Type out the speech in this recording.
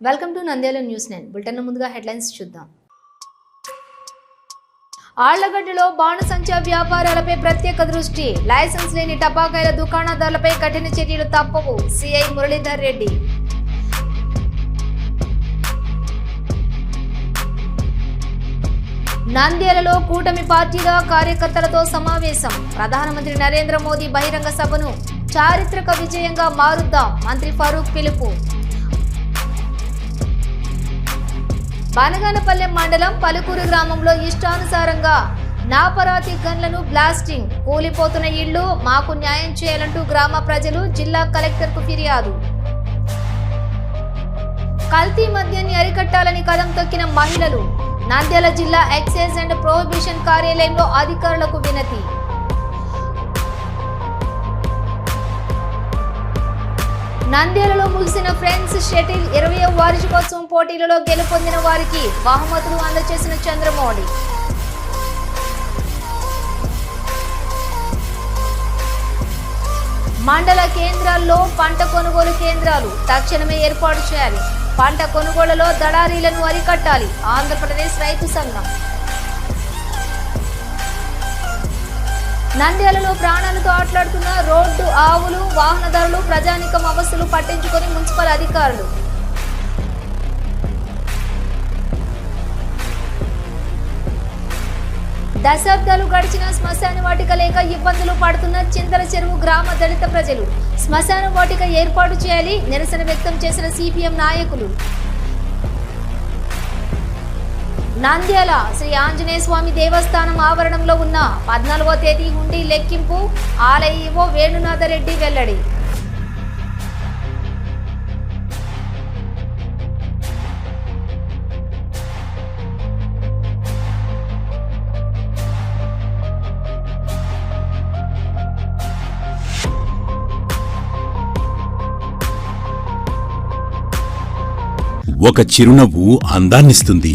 Welcome to Nandyal news nine bulletin ముందుగా headlines చూద్దాం. ఆళ్ళగడ్డలో బాణసంచా వ్యాపారాలపై ప్రత్యేక దృష్టి. లైసెన్స్ లేని టపాకాయల దుకాణదారులపై కఠిన చర్యలు తప్పవు. సిఐ మురళీధర్ రెడ్డి. నంద్యాలలో కూటమి పార్టీల కార్యకర్తలతో సమావేశం. ప్రధానమంత్రి నరేంద్ర మోదీ బహిరంగ సభను చారిత్రక విజయంగా మారుద్దాం. మంత్రి ఫరూక్ పిలుపు. బనగానపల్లె మండలం పలుకూరు గ్రామంలో ఇష్టానుసారంగా నాపరాతి గన్లను బ్లాస్టింగ్. కూలిపోతున్న ఇళ్ళు మాకు న్యాయం చేయాలంటూ గ్రామ ప్రజలు జిల్లా కలెక్టర్కు ఫిర్యాదు. కల్తీ మద్యాన్ని అరికట్టాలని కదం తొక్కిన మహిళలు నంద్యాల జిల్లా ఎక్సైజ్ అండ్ ప్రోహిబిషన్ కార్యాలయంలో అధికారులకు వినతి. నంద్యాలలో ముగిసిన ఫ్రెండ్స్ షటిల్ ఇరవై వార్షికోత్సవం పోటీలలో గెలుపొందిన వారికి బహుమతులు అందజేసిన చంద్రమౌళి. మండల కేంద్రాల్లో పంట కొనుగోలు కేంద్రాలు తక్షణమే ఏర్పాటు చేయాలి. పంట కొనుగోలులో దళారీలను అరికట్టాలి. ఆంధ్రప్రదేశ్ రైతు సంఘం. నంద్యాలలో ప్రాణాలతో ఆటలాడుతున్న రోడ్డు ఆవులు వాహనదారులు ప్రజానికం అవస్థలు పట్టించుకొని మున్సిపల్ అధికారులు. దశాబ్దాలు గడిచిన శ్మశాన వాటిక లేక ఇబ్బందులు పడుతున్న చింతల చెరువు గ్రామ దళిత ప్రజలు. శ్మశాన వాటిక ఏర్పాటు చేయాలి నిరసన వ్యక్తం చేసిన సిపిఎం నాయకులు. నంద్యాల శ్రీ ఆంజనేయ స్వామి దేవస్థానం ఆవరణంలో ఉన్న పద్నాలుగో తేదీ హుండీ లెక్కింపు ఆలయ వేణునాథరెడ్డి వెల్లడి. ఒక చిరునవ్వు అందాన్నిస్తుంది.